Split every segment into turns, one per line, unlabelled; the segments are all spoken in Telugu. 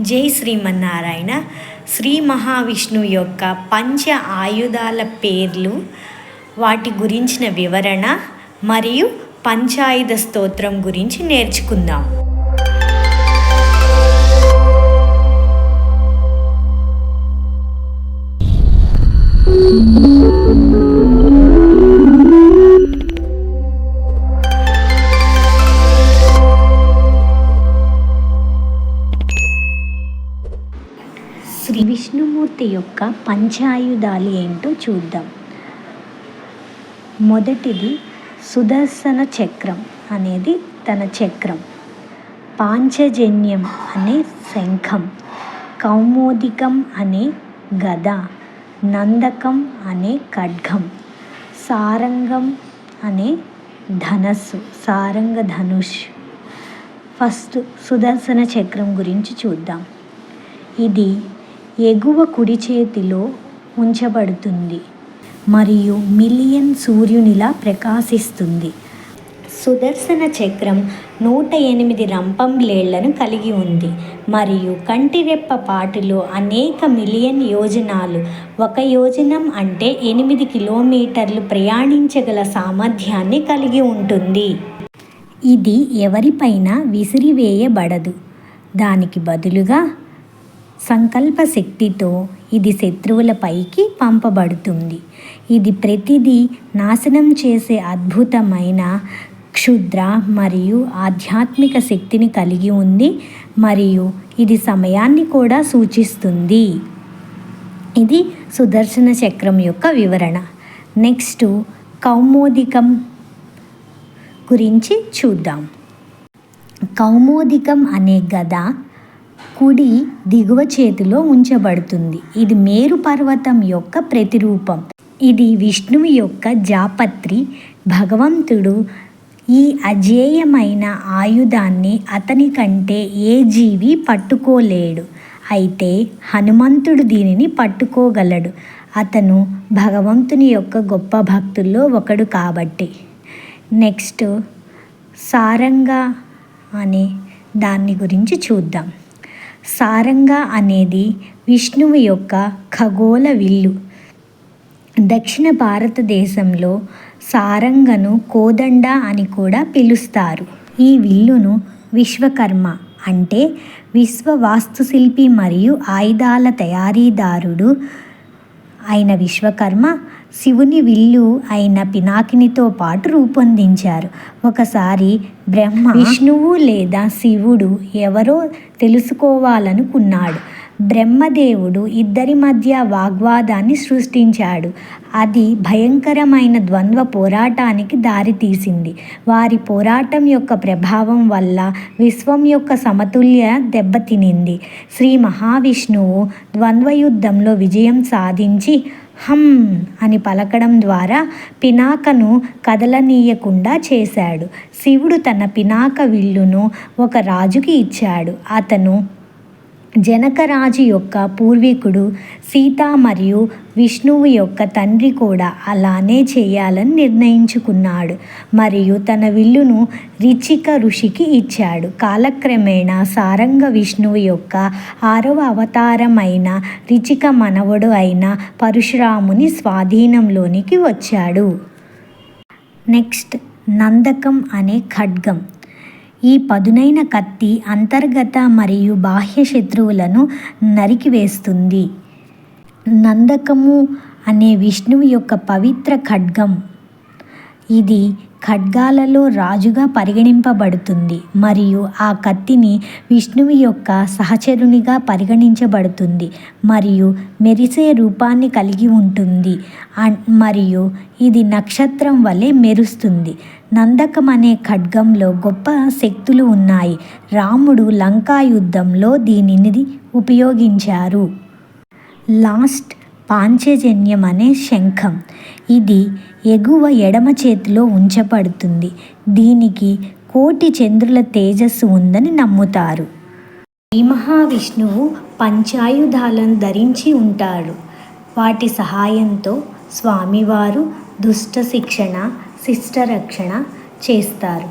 జై శ్రీమన్నారాయణ. శ్రీ మహావిష్ణు యొక్క పంచ ఆయుధాల పేర్లు వాటి గురించిన వివరణ మరియు పంచాయుధ స్తోత్రం గురించి నేర్చుకుందాం. శ్రీ విష్ణుమూర్తి యొక్క పంచాయుధాలు ఏంటో చూద్దాం. మొదటిది సుదర్శన చక్రం అనేది తన చక్రం. పాంచజన్యం అనే శంఖం కౌమోదికం అనే గద నందకం అనే ఖడ్గం సారంగం అనే ధనస్సు సారంగ ధనుష్ ఫస్ట్ సుదర్శన చక్రం గురించి చూద్దాం. ఇది ఎగువ కుడి చేతిలో ఉంచబడుతుంది మరియు మిలియన్ సూర్యునిలా ప్రకాశిస్తుంది. సుదర్శన చక్రం నూట ఎనిమిది రంపం బ్లేడ్లను కలిగి ఉంది. మరియు కంటిరెప్ప పాటులో అనేక మిలియన్ యోజనాలు. ఒక యోజనం అంటే ఎనిమిది కిలోమీటర్లు ప్రయాణించగల సామర్థ్యాన్ని కలిగి ఉంటుంది. ఇది ఎవరిపైన విసిరివేయబడదు. దానికి బదులుగా సంకల్ప శక్తితో ఇది శత్రువులపైకి పంపబడుతుంది. ఇది ప్రతిదీ నాశనం చేసే అద్భుతమైన క్షుద్ర మరియు ఆధ్యాత్మిక శక్తిని కలిగి ఉంది మరియు ఇది సమయాన్ని కూడా సూచిస్తుంది. ఇది సుదర్శన చక్రం యొక్క వివరణ. నెక్స్ట్ కౌమోదికం గురించి చూద్దాం. కౌమోదికం అనే గద కుడి దిగువ చేతిలో ఉంచబడుతుంది. ఇది మేరు పర్వతం యొక్క ప్రతిరూపం. ఇది విష్ణువు యొక్క జాపత్రి భగవంతుడు ఈ అజేయమైన ఆయుధాన్ని అతని కంటే ఏ జీవి పట్టుకోలేడు. అయితే హనుమంతుడు దీనిని పట్టుకోగలడు. అతను భగవంతుని యొక్క గొప్ప భక్తుల్లో ఒకడు కాబట్టి. నెక్స్ట్ సారంగా అనే దాన్ని గురించి చూద్దాం. సారంగా అనేది విష్ణువు యొక్క ఖగోళ విల్లు. దక్షిణ భారతదేశంలో సారంగను కోదండ అని కూడా పిలుస్తారు. ఈ విల్లును విశ్వకర్మ అంటే విశ్వ వాస్తుశిల్పి మరియు ఆయుధాల తయారీదారుడు అయిన విశ్వకర్మ శివుని విల్లు అయిన పినాకినితో పాటు రూపొందించారు. ఒకసారి బ్రహ్మ విష్ణువు లేదా శివుడు ఎవరో తెలుసుకోవాలనుకున్నాడు. బ్రహ్మదేవుడు ఇద్దరి మధ్య వాగ్వాదాన్ని సృష్టించాడు. అది భయంకరమైన ద్వంద్వ పోరాటానికి దారితీసింది. వారి పోరాటం యొక్క ప్రభావం వల్ల విశ్వం యొక్క సమతుల్య దెబ్బతినింది. శ్రీ మహావిష్ణువు ద్వంద్వ యుద్ధంలో విజయం సాధించి హమ్ అని పలకడం ద్వారా పినాకను కదలనీయకుండా చేశాడు. శివుడు తన పినాక విల్లును ఒక రాజుకి ఇచ్చాడు. అతను జనకరాజు యొక్క పూర్వీకుడు సీత మరియు విష్ణువు యొక్క తండ్రి కూడా అలానే చేయాలని నిర్ణయించుకున్నాడు. మరియు తన విల్లును రిచిక ఋషికి ఇచ్చాడు. కాలక్రమేణా సారంగ విష్ణువు యొక్క ఆరవ అవతారమైన రిచిక మనవడు అయిన పరశురాముని స్వాధీనంలోనికి వచ్చాడు. నెక్స్ట్ నందకం అనే ఖడ్గం. ఈ పదునైన కత్తి అంతర్గత మరియు బాహ్య శత్రువులను నరికివేస్తుంది. నందకము అనే విష్ణువు యొక్క పవిత్ర ఖడ్గం. ఇది ఖడ్గాలలో రాజుగా పరిగణింపబడుతుంది మరియు ఆ కత్తిని విష్ణువు యొక్క సహచరునిగా పరిగణించబడుతుంది మరియు మెరిసే రూపాన్ని కలిగి ఉంటుంది. మరియు ఇది నక్షత్రం వలె మెరుస్తుంది. నందకం అనే ఖడ్గంలో గొప్ప శక్తులు ఉన్నాయి. రాముడు లంకా యుద్ధంలో దీనిని ఉపయోగించారు. లాస్ట్ పాంచజన్యం అనే శంఖం. ఇది ఎగువ ఎడమ చేతిలో ఉంచబడుతుంది. దీనికి కోటి చంద్రుల తేజస్సు ఉందని నమ్ముతారు. శ్రీ మహావిష్ణువు పంచాయుధాలను ధరించి ఉంటాడు. వాటి సహాయంతో స్వామివారు దుష్ట శిక్షణ శిష్టరక్షణ చేస్తారు.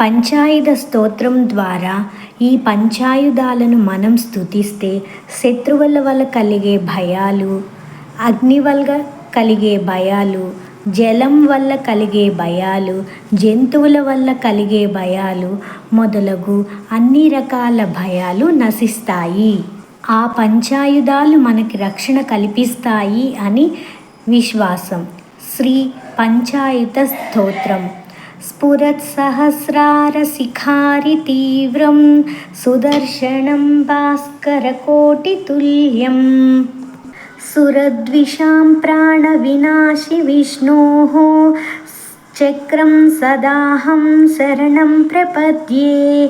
పంచాయుధ స్తోత్రం ద్వారా ఈ పంచాయుధాలను మనం స్థుతిస్తే శత్రువుల వల్ల కలిగే భయాలు అగ్ని వల్ల కలిగే భయాలు జలం వల్ల కలిగే భయాలు జంతువుల వల్ల కలిగే భయాలు మొదలగు అన్ని రకాల భయాలు నశిస్తాయి. ఆ పంచాయుధాలు మనకి రక్షణ కల్పిస్తాయి అని విశ్వాసం. శ్రీ పంచాయుత స్తోత్రం. స్ఫురత్సహస్రారశిఖారి తీవ్రం సుదర్శనం భాస్కరకోటితుల్యం सुरद्विषां प्राणविनाशि विष्णोः चक्रं सदाहं शरणं प्रपद्ये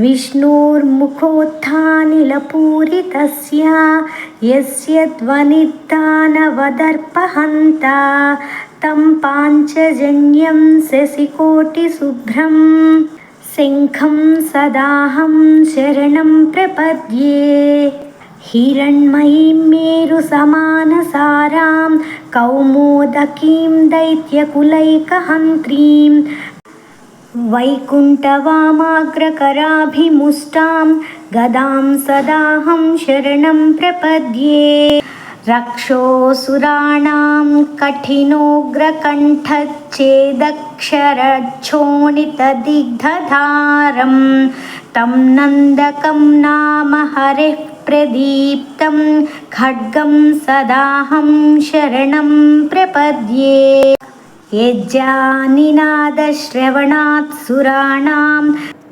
विष्णोर्मुखोत्थानिलपूरितस्य यस्य ध्वनिदानवदर्पहन्ता तं पाञ्चजन्यं शशिकोटिशुभ्रं शङ्खं सदाहं शरणं प्रपद्ये हिरण्मयीं मेरुसमानसारां कौमोदकीं दैत्यकुलैकहन्त्रीं वैकुण्ठवामाग्रकराभिमुष्टां गदां सदाहं शरणं प्रपद्ये रक्षोऽसुराणां कठिनोग्रकण्ठच्छेदक्षरच्छोणितदिग्धधारं तं नन्दकं नाम हरिः प्रदीप्तं खड्गं सदाहं शरणं प्रपद्ये यज्जानिनादश्रवणात् सुराणां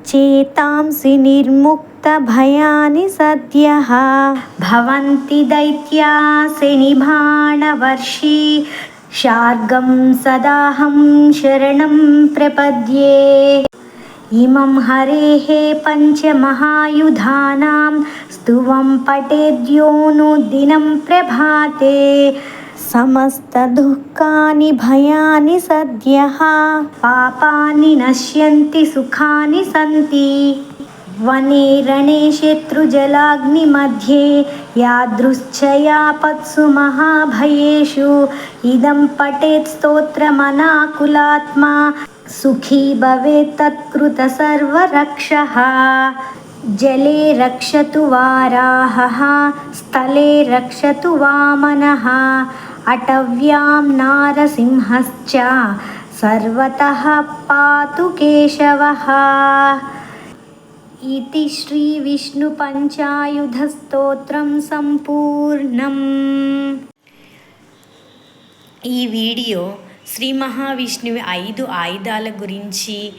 चेतांसि निर्मुक्तभयानि सद्यः भवन्ति दैत्यासि निभाणवर्षी शार्गं सदाहं शरणं प्रपद्ये इमं हरेः पञ्चमहायुधानां स्तुवं पठेद्योनुदिनं प्रभाते समस्तदुःखानि भयानि सद्यः पापानि नश्यन्ति सुखानि सन्ति वने रणे शत्रुजलाग्निमध्ये यादृश्चयापत्सु महाभयेषु इदं पठेत् स्तोत्रमनाकुलात्मा సుఖీ భవేత్ తత్కృతసర్వరక్షः జలే రక్షతు వారాహ. స్థలే రక్షతు వామనः. అటవ్యాం నారసింహశ్చ. సర్వతః పాతు కేశవः. इति శ్రీవిష్ణుపంచాయుధస్తోత్రం సంపూర్ణం. ఈ వీడియో శ్రీ మహావిష్ణువి ఐదు ఆయుధాల గురించి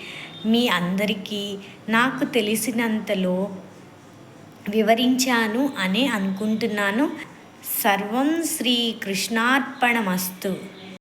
మీ అందరికీ నాకు తెలిసినంతలో వివరించాను అనే అనుకుంటున్నాను. సర్వం శ్రీ కృష్ణార్పణమస్తు.